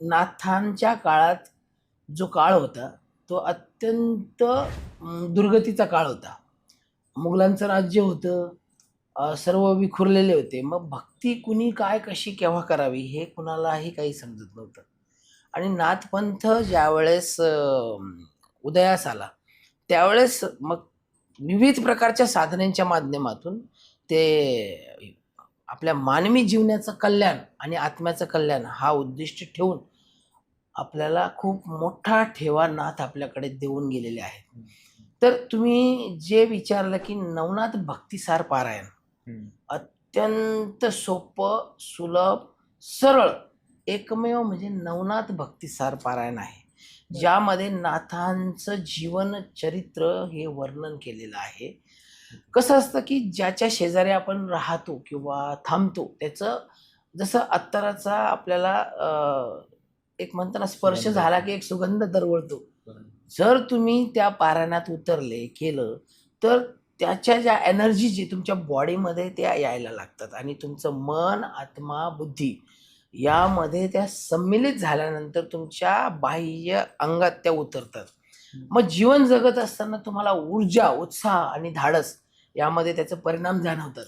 नाथांच्या काळात जो काळ होता तो अत्यंत दुर्गतीचा काळ होता. मुघलांचं राज्य होतं सर्व विखुरलेले होते. मग भक्ती कुणी काय कशी केव्हा करावी हे कुणालाही काही समजत नव्हतं. आणि नाथपंथ ज्यावेळेस उदयास आला त्यावेळेस मग विविध प्रकारच्या साधनांच्या माध्यमातून ते आपल्या मानवी जीवनाचं कल्याण आणि आत्म्याचं कल्याण हा उद्दिष्ट ठेवून आपल्याला खूप मोठा ठेवा नाथ आपल्याकडे देऊन गेलेले आहेत. तर तुम्ही जे विचारलं की नवनाथ भक्तिसार पारायण अत्यंत सोपं सुलभ सरळ एकमेव म्हणजे नवनाथ भक्तिसार पारायण आहे. ज्यामध्ये नाथांचं जीवन चरित्र हे वर्णन केलेलं आहे. कसं असतं की ज्याच्या शेजारी आपण राहतो किंवा थांबतो त्याचं जसं अत्तराचा आपल्याला एक म्हणताना स्पर्श. झाला की एक सुगंध दरवळतो. जर तुम्ही त्या पारायणात उतरले केलं तर त्याच्या ज्या एनर्जी जी तुमच्या बॉडीमध्ये त्या यायला लागतात आणि तुमचं मन आत्मा बुद्धी यामध्ये त्या सम्मिलित झाल्यानंतर तुमच्या बाह्य अंगात त्या उतरतात. मग जीवन जगत असताना तुम्हाला ऊर्जा उत्साह आणि धाडस यामध्ये त्याचे परिणाम जाणवतात.